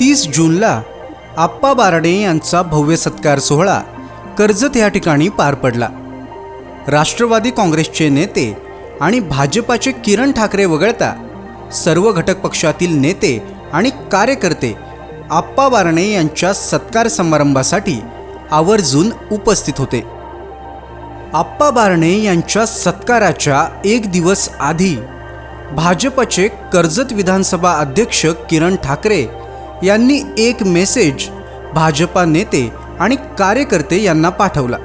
तीस जूनला आप्पा बारडे यांचा भव्य सत्कार सोहळा कर्जत या ठिकाणी पार पडला. राष्ट्रवादी काँग्रेसचे नेते आणि भाजपाचे किरण ठाकरे वगळता सर्व घटक पक्षातील नेते आणि कार्यकर्ते आप्पा बारणे यांच्या सत्कार समारंभासाठी आवर्जून उपस्थित होते. आप्पा बारणे यांच्या सत्काराच्या एक दिवस आधी भाजपचे कर्जत विधानसभा अध्यक्ष किरण ठाकरे यांनी एक मेसेज भाजपा नेते आणि कार्यकर्ते यांना पाठवला.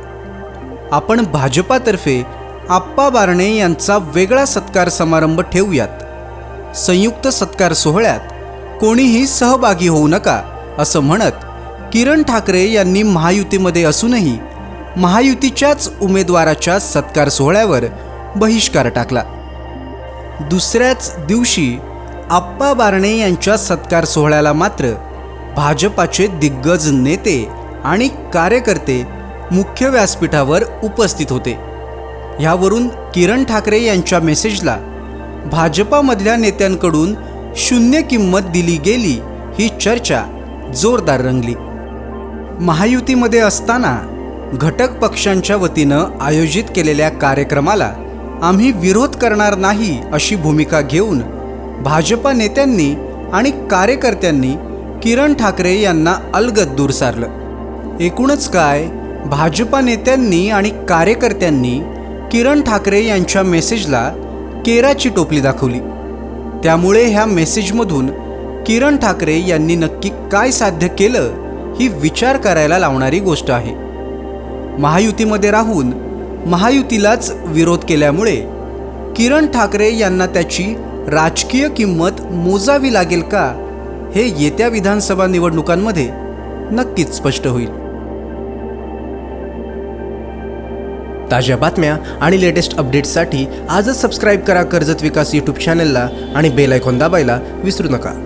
आपण भाजपातर्फे आप्पा बारणे यांचा वेगळा सत्कार समारंभ ठेवूयात. संयुक्त सत्कार सोहळ्यात कोणीही सहभागी होऊ नका असं म्हणत किरण ठाकरे यांनी महायुतीमध्ये असूनही महायुतीच्याच उमेदवाराच्या सत्कार सोहळ्यावर बहिष्कार टाकला. दुसऱ्याच दिवशी आप्पा बारणे यांच्या सत्कार सोहळ्याला मात्र भाजपाचे दिग्गज नेते आणि कार्यकर्ते मुख्य व्यासपीठावर उपस्थित होते. ह्यावरून किरण ठाकरे यांच्या मेसेजला भाजपामधल्या नेत्यांकडून शून्य किंमत दिली गेली ही चर्चा जोरदार रंगली. महायुतीमध्ये असताना घटक पक्षांच्या वतीनं आयोजित केलेल्या कार्यक्रमाला आम्ही विरोध करणार नाही अशी भूमिका घेऊन भाजपा नेत्यांनी आणि कार्यकर्त्यांनी किरण ठाकरे यांना अलगद दूर सारलं. एकूणच काय भाजपा नेत्यांनी आणि कार्यकर्त्यांनी किरण ठाकरे यांच्या मेसेजला केराची टोपली दाखवली. त्यामुळे ह्या मेसेजमधून किरण ठाकरे यांनी नक्की काय साध्य केलं ही विचार करायला लावणारी गोष्ट आहे. महायुतीमध्ये राहून महायुतीलाच विरोध केल्यामुळे किरण ठाकरे यांना त्याची राजकीय किंमत मोजावी लागेल का? हे येत्या विधानसभा निवडणुकांमध्ये नक्कीच स्पष्ट होईल. ताज्या बातम्या आणि लेटेस्ट अपडेट्ससाठी आजच सबस्क्राईब करा कर्जत विकास यूट्यूब चॅनलला आणि बेल आयकॉन दाबायला विसरू नका.